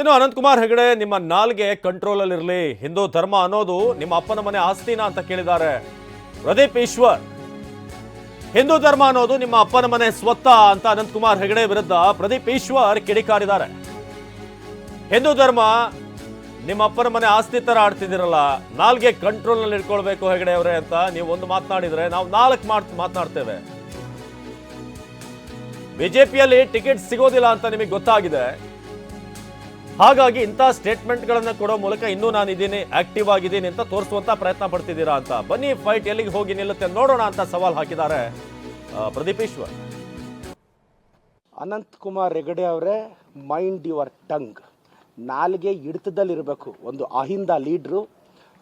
ಇನ್ನು ಅನಂತಕುಮಾರ್ ಹೆಗಡೆ ನಿಮ್ಮ ನಾಲ್ಗೆ ಕಂಟ್ರೋಲ್ ಅಲ್ಲಿ ಇರಲಿ ಹಿಂದೂ ಧರ್ಮ ಅನ್ನೋದು ನಿಮ್ಮ ಅಪ್ಪನ ಮನೆ ಆಸ್ತಿನ ಅಂತ ಕೇಳಿದ್ದಾರೆ. ಪ್ರದೀಪ್ ಈಶ್ವರ್. ಹಿಂದೂ ಧರ್ಮ ಅನ್ನೋದು ನಿಮ್ಮ ಅಪ್ಪನ ಮನೆ ಸ್ವತ್ತ ಅಂತ ಅನಂತಕುಮಾರ್ ಹೆಗಡೆ ವಿರುದ್ಧ ಪ್ರದೀಪ್ ಈಶ್ವರ್ ಕಿಡಿಕಾರಿದ್ದಾರೆ. ಹಿಂದೂ ಧರ್ಮ ನಿಮ್ಮ ಅಪ್ಪನ ಮನೆ ಆಸ್ತಿ ತರ ಆಡ್ತಿದ್ದೀರಲ್ಲ, ನಾಲ್ಗೆ ಕಂಟ್ರೋಲ್ನಲ್ಲಿ ಇಟ್ಕೊಳ್ಬೇಕು ಹೆಗಡೆ ಅವರೇ ಅಂತ ನೀವು ಒಂದು ಮಾತನಾಡಿದ್ರೆ ನಾವು ನಾಲ್ಕು ಮಾತ್ ಮಾತನಾಡ್ತೇವೆ. ಬಿಜೆಪಿಯಲ್ಲಿ ಟಿಕೆಟ್ ಸಿಗೋದಿಲ್ಲ ಅಂತ ನಿಮಗೆ ಗೊತ್ತಾಗಿದೆ. ಹಾಗಾಗಿ ಇಂಥ ಸ್ಟೇಟ್ಮೆಂಟ್ಗಳನ್ನು ಕೊಡೋ ಮೂಲಕ ಇನ್ನೂ ನಾನು ಇದ್ದೀನಿ ಆಕ್ಟಿವ್ ಆಗಿದ್ದೀನಿ ಅಂತ ತೋರಿಸುವಂತ ಪ್ರಯತ್ನ ಪಡ್ತಿದ್ದೀರಾ ಅಂತ. ಬನ್ನಿ ಫೈಟ್ ಎಲ್ಲಿಗೆ ಹೋಗಿ ನಿಲ್ಲುತ್ತೆ ನೋಡೋಣ ಅಂತ ಸವಾಲ್ ಹಾಕಿದ್ದಾರೆ ಪ್ರದೀಪೇಶ್ವರ್ ಅನಂತ್ ಕುಮಾರ್ ಹೆಗಡೆ ಅವರೇ, ಮೈಂಡ್ ಯುವರ್ ಟಂಗ್. ನಾಲ್ಗೆ ಹಿಡಿತದಲ್ಲಿರಬೇಕು ಒಂದು ಅಹಿಂದ ಲೀಡ್ರು.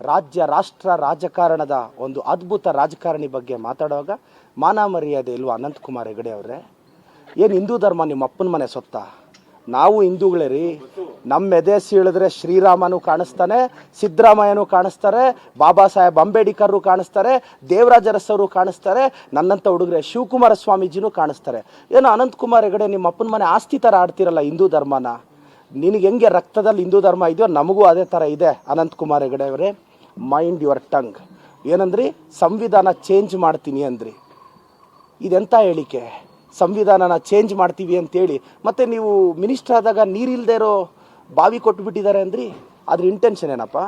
ರಾಜ್ಯ, ರಾಷ್ಟ್ರ ರಾಜಕಾರಣದ ಒಂದು ಅದ್ಭುತ ರಾಜಕಾರಣಿ ಬಗ್ಗೆ ಮಾತಾಡುವಾಗ ಮಾನ ಮರ್ಯಾದೆ ಇಲ್ವಾ ಅನಂತ್ ಕುಮಾರ್ ಹೆಗಡೆ ಅವರೇ? ಏನು ಹಿಂದೂ ಧರ್ಮ ನಿಮ್ಮ ಅಪ್ಪನ ಮನೆ ಸೊತ್ತ? ನಾವು ಹಿಂದೂಗಳೇ ರೀ ನಮ್ಮ ಎದೆ ಸೀಳಿದ್ರೆ ಶ್ರೀರಾಮನು ಕಾಣಿಸ್ತಾನೆ, ಸಿದ್ದರಾಮಯ್ಯನು ಕಾಣಿಸ್ತಾರೆ, ಬಾಬಾ ಸಾಹೇಬ್ ಅಂಬೇಡ್ಕರ್ರು ಕಾಣಿಸ್ತಾರೆ ದೇವರಾಜ ಅರಸರು ಕಾಣಿಸ್ತಾರೆ ನನ್ನಂಥ ಹುಡುಗರೆ ಶಿವಕುಮಾರ ಸ್ವಾಮೀಜಿನೂ ಕಾಣಿಸ್ತಾರೆ. ಏನೋ ಅನಂತಕುಮಾರ್ ಹೆಗಡೆ ನಿಮ್ಮ ಅಪ್ಪನ ಮನೆ ಆಸ್ತಿ ಥರ ಆಡ್ತಿರಲ್ಲ ಹಿಂದೂ ಧರ್ಮನ? ನಿನಗೆ ಹೆಂಗೆ ರಕ್ತದಲ್ಲಿ ಹಿಂದೂ ಧರ್ಮ ಇದೆಯೋ ನಮಗೂ ಅದೇ ಥರ ಇದೆ ಅನಂತಕುಮಾರ್ ಹೆಗಡೆ ಅವರೇ. ಮೈಂಡ್ ಯುವರ್ ಟಂಗ್ ಏನಂದ್ರಿ? ಸಂವಿಧಾನ ಚೇಂಜ್ ಮಾಡ್ತೀನಿ ಅಂದ್ರಿ. ಇದೆಂಥ ಹೇಳಿಕೆ? ಸಂವಿಧಾನನ ಚೇಂಜ್ ಮಾಡ್ತೀವಿ ಅಂತೇಳಿ. ಮತ್ತೆ ನೀವು ಮಿನಿಸ್ಟರ್ ಆದಾಗ ನೀರಿಲ್ಲದೆ ಇರೋ ಬಾವಿ ಕೊಟ್ಬಿಟ್ಟಿದ್ದಾರೆ ಅಂದ್ರಿ? ಅದ್ರ ಇಂಟೆನ್ಷನ್ ಏನಪ್ಪ?